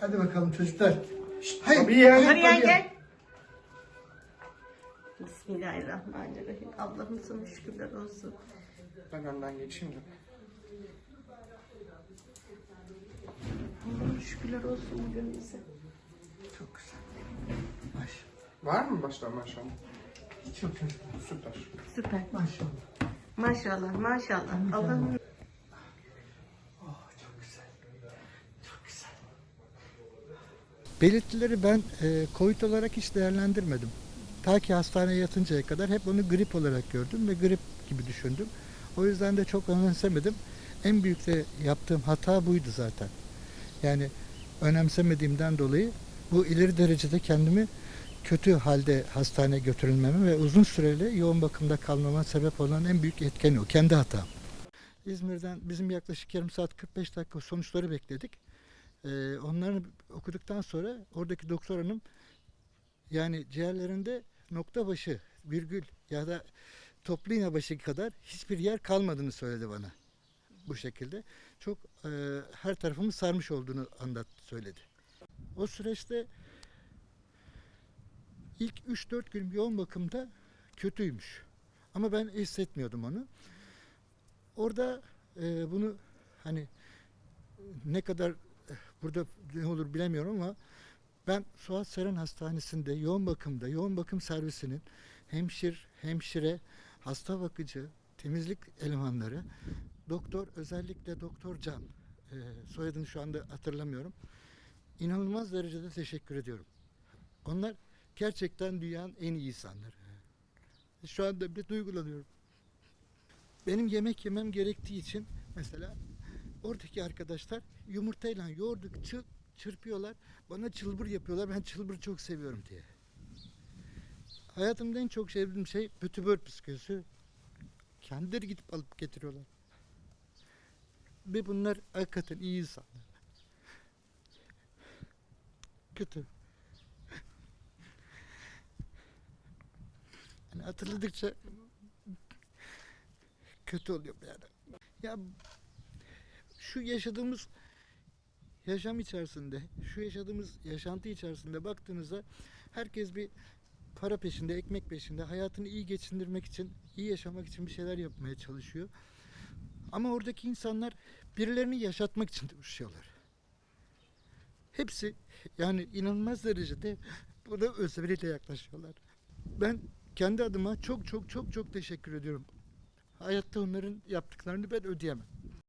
Hadi bakalım çocuklar. Şşt, hayır. Tabii ya. hayır, Hadi gel gel. Bismillahirrahmanirrahim. Allah'ım sana şükürler olsun. Ben önden geçeyim de. Allah'ım şükürler olsun bugün bize. Çok güzel. Maşallah. Var mı baştan maşallah? Hiç yok çocuklar. Süper. Süper. Maşallah. Maşallah maşallah. Allah'ım Oh çok güzel. Çok güzel. Belirtileri ben e, COVID olarak hiç değerlendirmedim. Ta ki hastaneye yatıncaya kadar hep onu grip olarak gördüm ve grip gibi düşündüm. O yüzden de çok önemsemedim. En büyük de yaptığım hata buydu zaten. Yani önemsemediğimden dolayı bu ileri derecede kendimi kötü halde hastaneye götürülmeme ve uzun süreli yoğun bakımda kalmama sebep olan en büyük etken o. Kendi hatam. İzmir'den bizim yaklaşık yarım saat 45 dakika sonuçları bekledik. Ee, onları okuduktan sonra oradaki doktor hanım yani ciğerlerinde nokta başı, virgül ya da toplu iğne başı kadar hiçbir yer kalmadığını söyledi bana. Bu şekilde. Çok e, her tarafımı sarmış olduğunu anlat söyledi. O süreçte ilk 3-4 gün yoğun bakımda kötüymüş. Ama ben hissetmiyordum onu. Orada e, bunu hani ne kadar burada ne olur bilemiyorum ama ben Suat Seren Hastanesi'nde yoğun bakımda, yoğun bakım servisinin hemşir, hemşire, hasta bakıcı, temizlik elemanları, doktor özellikle Doktor Can, e, soyadını şu anda hatırlamıyorum. İnanılmaz derecede teşekkür ediyorum. Onlar gerçekten dünyanın en iyi insanları. Şu anda bile duygulanıyorum benim yemek yemem gerektiği için mesela oradaki arkadaşlar yumurtayla yoğurdu çı- çırpıyorlar. Bana çılbır yapıyorlar. Ben çılbır çok seviyorum diye. Hayatımda en çok sevdiğim şey pötübör püsküsü. Kendileri gidip alıp getiriyorlar. Ve bunlar hakikaten iyi insanlar. Kötü. Yani hatırladıkça kötü oluyor yani. Ya şu yaşadığımız yaşam içerisinde, şu yaşadığımız yaşantı içerisinde baktığınızda herkes bir para peşinde, ekmek peşinde, hayatını iyi geçindirmek için, iyi yaşamak için bir şeyler yapmaya çalışıyor. Ama oradaki insanlar birilerini yaşatmak için uğraşıyorlar. Hepsi yani inanılmaz derecede buna özveriyle yaklaşıyorlar. Ben kendi adıma çok çok çok çok teşekkür ediyorum. Hayatta onların yaptıklarını ben ödeyemem.